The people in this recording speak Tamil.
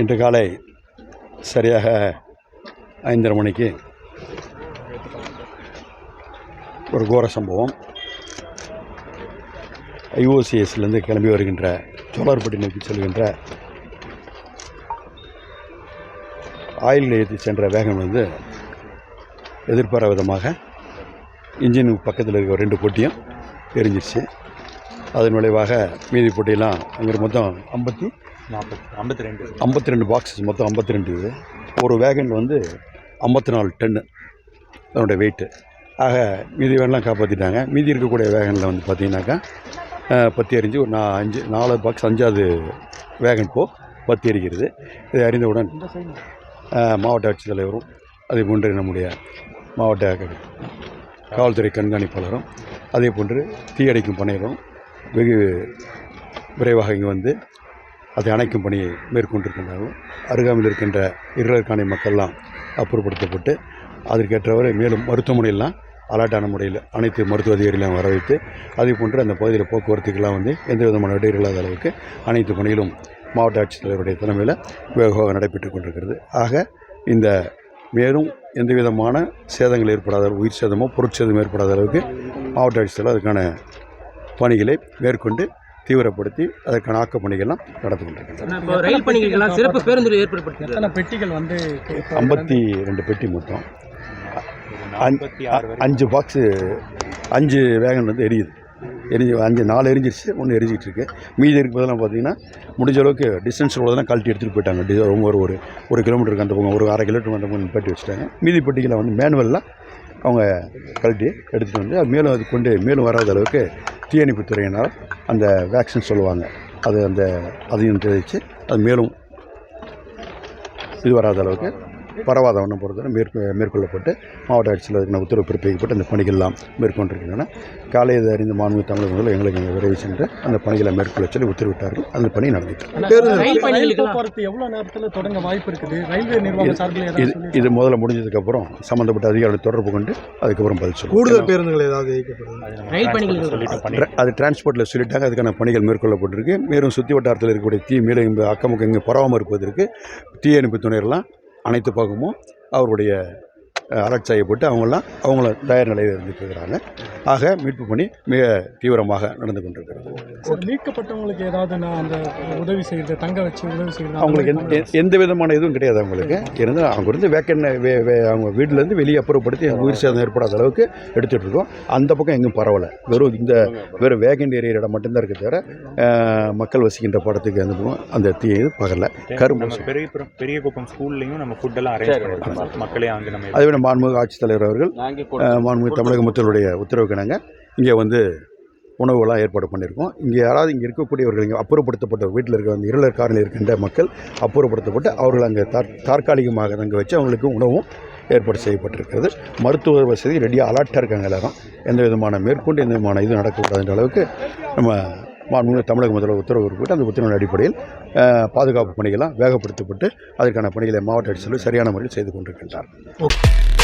இன்று காலை சரியாக ஐந்தரை மணிக்கு ஒரு கோர சம்பவம். ஐஓசிஎஸ்லேருந்து கிளம்பி வருகின்ற சோழர்பட்டி நோக்கி செல்கின்ற ஆயில் நிலையத்தை சென்ற வேகம் வந்து எதிர்பாராத விதமாக இன்ஜினுக்கு பக்கத்தில் இருக்க ரெண்டு பொட்டியும் எரிஞ்சிருச்சு. அதன் விளைவாக மீதி பொட்டியெல்லாம் அங்கே மொத்தம் ஐம்பத்தி நாற்பத்தி ஐம்பத்தி ரெண்டு ஐம்பத்தி ரெண்டு பாக்ஸஸ் மொத்தம் ஐம்பத்தி ரெண்டு இது ஒரு வேகன் வந்து ஐம்பத்தி நாலு டன்னு அதனுடைய வெயிட்டு ஆக மீதி வேகன்லாம் காப்பாற்றிட்டாங்க மீதி இருக்கக்கூடிய வேகனில் வந்து பார்த்தீங்கன்னாக்கா அஹ், பத்தி எரிஞ்சு ஒரு நான் அஞ்சு நாலு பாக்ஸ் அஞ்சாவது வேகன் போ பத்தி எரிக்கிறது இதை அறிந்தவுடன் மாவட்ட ஆட்சித்தலைவரும் அதே போன்று நம்முடைய மாவட்ட காவல்துறை கண்காணிப்பாளரும் அதே போன்று தீயணைக்கும் பணியரும் வெகு விரைவாக இங்கே வந்து அதை அணைக்கும் பணியை மேற்கொண்டிருக்கின்றார்கள். அருகாமையில் இருக்கின்ற இருளர்காணி மக்கள்லாம் அப்புறப்படுத்தப்பட்டு அதற்கேற்றவரை மேலும் மருத்துவமனையெல்லாம் அலாட்டான முறையில் அனைத்து மருத்துவ அதிகாரிகளையும் வர வைத்து அதே போன்று அந்த பகுதியில் போக்குவரத்துக்கெல்லாம் வந்து எந்த விதமான இடையூறு இல்லாத அளவுக்கு அனைத்து பணிகளும் மாவட்ட ஆட்சித்தலைவருடைய தலைமையில் வேகமாக நடைபெற்றுக் கொண்டிருக்கிறது. ஆக இந்த மேலும் எந்த விதமான சேதங்கள் ஏற்படாத உயிர் சேதமோ பொருட்சேதமோ ஏற்படாத அளவுக்கு மாவட்ட ஆட்சித்தலைவர் அதுக்கான பணிகளை மேற்கொண்டு தீவிரப்படுத்தி அதற்கான ஆக்கப் பணிகள்லாம் நடந்து கொண்டிருக்கின்றன. இப்போ ரயில் பணிகளுக்கெல்லாம் சிறப்பு பேருந்து ஏற்படுத்தி எத்தனை பெட்டிகள் வந்து ஐம்பத்தி ரெண்டு பெட்டி மொத்தம். அஞ்சு பாக்ஸு அஞ்சு வேகன் வந்து எரியுது. எரிஞ்சு அஞ்சு நாலு எரிஞ்சிருச்சு ஒன்று எரிஞ்சிட்டு இருக்கு. மீதி இருக்கு போதெல்லாம் பார்த்தீங்கன்னா முடிஞ்ச அளவுக்கு டிஸ்டன்ஸ் உள்ளதெல்லாம் கழட்டி எடுத்துகிட்டு போயிட்டாங்க. டி- ஒரு ஒரு ஒரு கிலோமீட்டருக்கு அந்த பக்கம் ஒரு அரை கிலோமீட்டர் அந்த பக்கம் பெட்டி வச்சுட்டாங்க. மீதி பெட்டிகளை வந்து மேனுவலில் அவங்க கழட்டி எடுத்துகிட்டு வந்து மேலும் அது கொண்டு மேலும் வராத அளவுக்கு தீயணைப்பு துறையினால் அந்த வேக்சின் சொல்லுவாங்க. அது அந்த அதையும் தெரிவித்து அது மேலும் இது வராத அளவுக்கு பரவாத வண்ணம் பொறுத்தவரை மேற்கொ மேற்கொள்ளப்பட்டு மாவட்ட ஆட்சியில் இருக்கிற உத்தரவு பிறப்பிக்கப்பட்டு அந்த பணிகள்லாம் மேற்கொண்டிருக்கின்றன. காலை இதை அறிந்த மாண்பு தமிழக முதல் எங்களுக்கு இங்கே விரைவு சென்று அந்த பணிகளை மேற்கொள்ள சொல்லி உத்தரவிட்டார்கள். அந்த பணி நடந்துட்டு எவ்வளவு நேரத்துல தொடங்க வாய்ப்பு இருக்குது? ரயில்வே நிர்வாகம் சார்பில் இது இது முதல்ல முடிஞ்சதுக்கப்புறம் சம்மந்தப்பட்ட அதிகாரிகளை தொடர்பு கொண்டு அதுக்கப்புறம் பதில் சொல்லுவோம். கூடுதல் பேருந்துகள் ஏதாவது அது டிரான்ஸ்போர்ட்டில் சொல்லிட்டாங்க. அதுக்கான பணிகள் மேற்கொள்ளப்பட்டிருக்கு. மேலும் சுற்றி வட்டாரத்தில் இருக்கக்கூடிய தீ மேலும் இங்கே அக்கமுக்கம் இங்கே பரவாமல் இருப்பதற்கு தீயணைப்பு துணையெல்லாம் அனைத்து பக்கமும் அவருடைய அலர்ட் செய்யப்பட்டு அவங்களாம் அவங்கள தயார் நிலையில் இருந்துட்டு இருக்கிறாங்க. ஆக மீட்பு பணி மிக தீவிரமாக நடந்து கொண்டிருக்கிறது. சார் மீட்கப்பட்டவங்களுக்கு ஏதாவது நான் அந்த உதவி செய்யறது தங்க வச்சு உதவி செய்யறது அவங்களுக்கு எந்த எந்த விதமான இதுவும் கிடையாது அவங்களுக்கு. இருந்தால் அவங்க இருந்து வேக்கன் வே வே அவங்க வீட்டிலேருந்து வெளியே அப்புறப்படுத்தி உயிர் சேதம் ஏற்படாத அளவுக்கு எடுத்துகிட்டு இருக்கோம். அந்த பக்கம் எங்கும் பரவலை. வெறும் இந்த வெறும் வேகன் ஏரியா இடம் மட்டும்தான் இருக்க தவிர மக்கள் வசிக்கின்ற படத்துக்கு அந்த பக்கம் அந்த தீ இது பகலை கரும்பு பெரிய பெரிய குப்பம் ஸ்கூல்லையும் நம்ம ஃபுட் எல்லாம் அரேஞ்ச் பண்ணிருக்கோம் மக்களே அங்கே நம்ம அதை விட மாண்புமிகு ஆட்சித்தலைவர் அவர்கள் மாண்புமிகு தமிழக முதல்வருடைய உத்தரவுக்கிணங்க. இங்கே வந்து உணவுலாம் ஏற்பாடு பண்ணியிருக்கோம். இங்கே யாராவது இங்கே இருக்கக்கூடியவர்கள் இங்கே அப்புறப்படுத்தப்பட்ட வீட்டில் இருக்க அந்த இருளர் காரில் இருக்கின்ற மக்கள் அப்புறப்படுத்தப்பட்டு அவர்கள் அங்கே தாற் தற்காலிகமாக தங்க வச்சு அவங்களுக்கு உணவும் ஏற்பாடு செய்யப்பட்டிருக்கிறது. மருத்துவ வசதி ரெடியாக அலர்ட்டாக இருக்காங்க எல்லாரும். எந்த விதமான மேற்கொண்டு எந்த விதமான இது நடக்கக்கூடாதுன்ற அளவுக்கு நம்ம மாண்புமிகு தமிழக முதல்வர் உத்தரவு போட்டு அந்த உத்தரவின் அடிப்படையில் பாதுகாப்பு பணிகளெலாம் வேகப்படுத்தப்பட்டு அதற்கான பணிகளை மாவட்ட ஆட்சித்தலைவர் சரியான முறையில் செய்து கொண்டிருக்கின்றார்